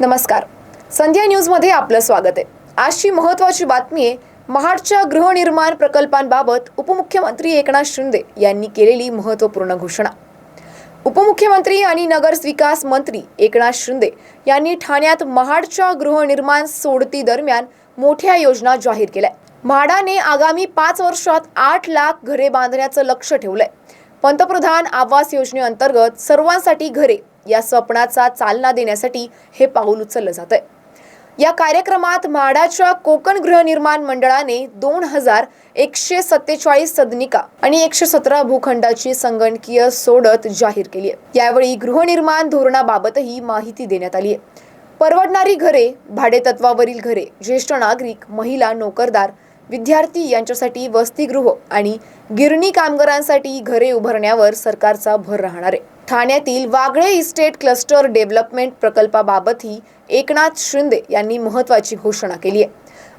नमस्कार. संध्या न्यूजमध्ये आपलं स्वागत आहे. आजची महत्त्वाची बातमी आहे महाडच्या गृहनिर्माण प्रकल्पांबाबत उपमुख्यमंत्री एकनाथ शिंदे यांनी केलेली महत्त्वपूर्ण घोषणा. उपमुख्यमंत्री आणि नगरविकास मंत्री एकनाथ शिंदे यांनी ठाण्यात महाडच्या गृहनिर्माण सोडती दरम्यान मोठ्या योजना जाहीर केल्या. म्हाडाने आगामी पाच वर्षात आठ लाख घरे बांधण्याचं लक्ष ठेवलंय. पंतप्रधान आवास योजनेअंतर्गत सर्वांसाठी घरे या स्वप्नाचा चालना देण्यासाठी हे पाऊल उचललं जात आहे या कार्यक्रमात म्हाडाच्या कोकण गृहनिर्माण मंडळाने दोन हजार एकशे सत्तेचाळीस सदनिका आणि एकशे सतरा भूखंडाची संगणकीय सोडत जाहीर केली आहे. यावेळी गृहनिर्माण धोरणाबाबतही माहिती देण्यात आली आहे. परवडणारी घरे भाडेतत्वावरील घरे ज्येष्ठ नागरिक महिला नोकरदार विद्यार्थी यांच्यासाठी वसतिगृह आणि गिरणी कामगारांसाठी घरे उभारण्यावर सरकारचा भर राहणार आहे. ठाण्यातील वागळे इस्टेट क्लस्टर डेव्हलपमेंट प्रकल्पाबाबतही एकनाथ शिंदे यांनी महत्त्वाची घोषणा केली आहे.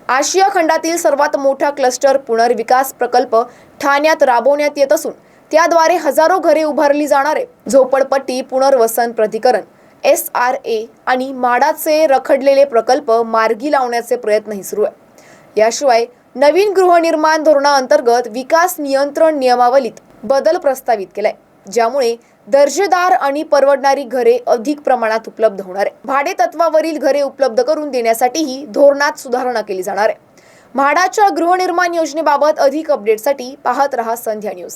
आशिया खंडातील सर्वात मोठा क्लस्टर पुनर्विकास प्रकल्प ठाण्यात राबवण्यात येत असून त्याद्वारे हजारो घरे उभारली जाणार आहे. झोपडपट्टी पुनर्वसन प्राधिकरण एस आर ए आणि माडाचे रखडलेले प्रकल्प मार्गी लावण्याचे प्रयत्नही सुरू आहे. याशिवाय नवीन गृहनिर्माण धोरणाअंतर्गत विकास नियंत्रण नियमावलीत बदल प्रस्तावित केलाय ज्यामुळे दर्जेदार आणि परवडणारी घरे अधिक प्रमाणात उपलब्ध होणार आहे. भाडे तत्वावरील घरे उपलब्ध करून देण्यासाठीही धोरणात सुधारणा केली जाणार आहे. म्हाडाच्या गृहनिर्माण योजनेबाबत अधिक अपडेटसाठी पाहत रहा संध्या न्यूज.